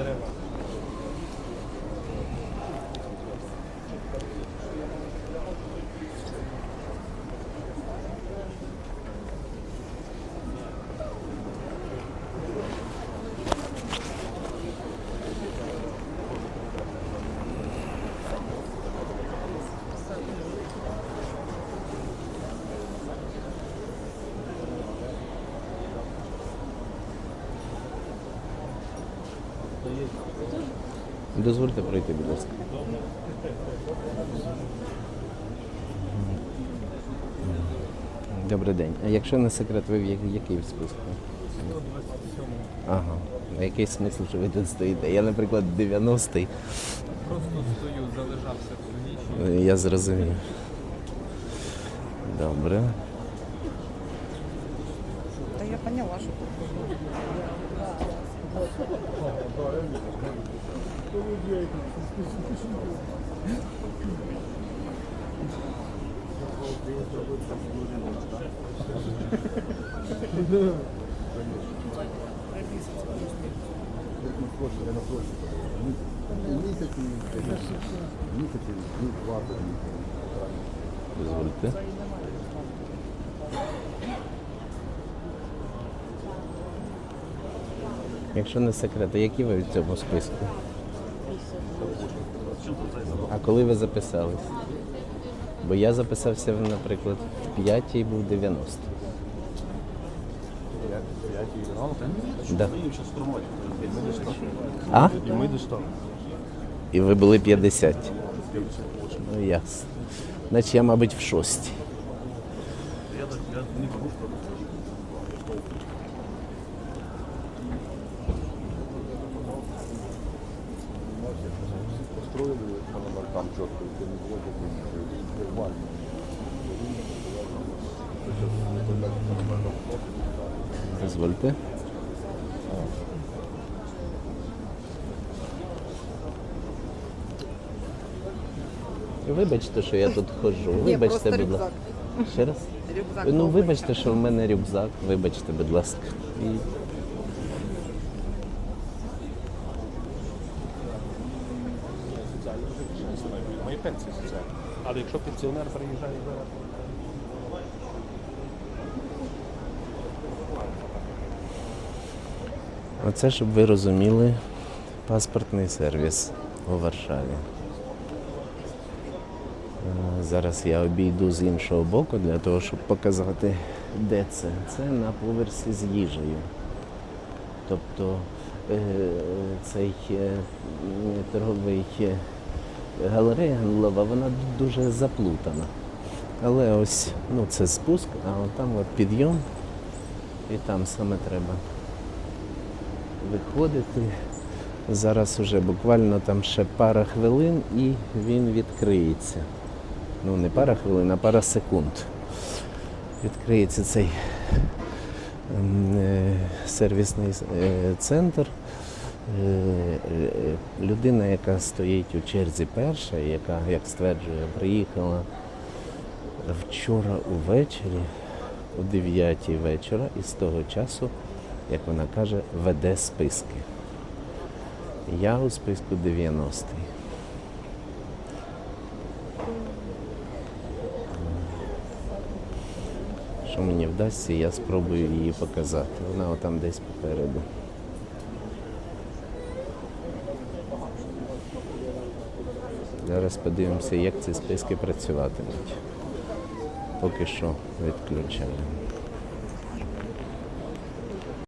Dere var. Дозвольте пройти, будь ласка. Добрий день. А якщо не секрет, ви в який в списку? 127 Ага. А який смисл, що ви тут стоїте? Я, наприклад, 90-й. Просто стою, залежався всю ніч. Я зрозумів. Добре. Да я поняла, что Дозвольте. Якщо не секрет, а які ви в цьому списку? А коли ви записались? Бо я записався, наприклад, в 5 і був 90. Да. А? І ми десь там. І ви були 50. Ну ясно. Значить я, мабуть, в шостій. Я так я не четко, это не было такой нормально. Дозвольте. Вибачте, що я тут ходжу. Ні, Вибачте, просто будь рюкзак. ласка. Ще раз? Рюкзак Ну, вибачте, що в мене рюкзак. Вибачте, будь ласка. І... Мої пенсії соціальні. Але якщо пенсіонер приїжджає зараз, Оце, щоб ви розуміли, паспортний сервіс у Варшаві. Е, Зараз я обійду з іншого боку для того, щоб показати, де це. Це на поверсі з їжею. Тобто е, цей е, торговий галерея Ганлова, вона дуже заплутана. Але ось ну, це спуск, а там от підйом, і там саме треба виходити. Зараз уже буквально там ще пара хвилин і він відкриється. Ну, не пара хвилин, а пара секунд. Відкриється цей е, сервісний е, центр. Е, е, Людина, яка стоїть у черзі перша, яка, як стверджує, приїхала вчора увечері, о 9 вечора, і з того часу, як вона каже, веде списки. Я у списку 90-й. Що мені вдасться, я спробую її показати. Вона отам десь попереду. Зараз подивимося, як ці списки працюватимуть. Поки що відключаємо.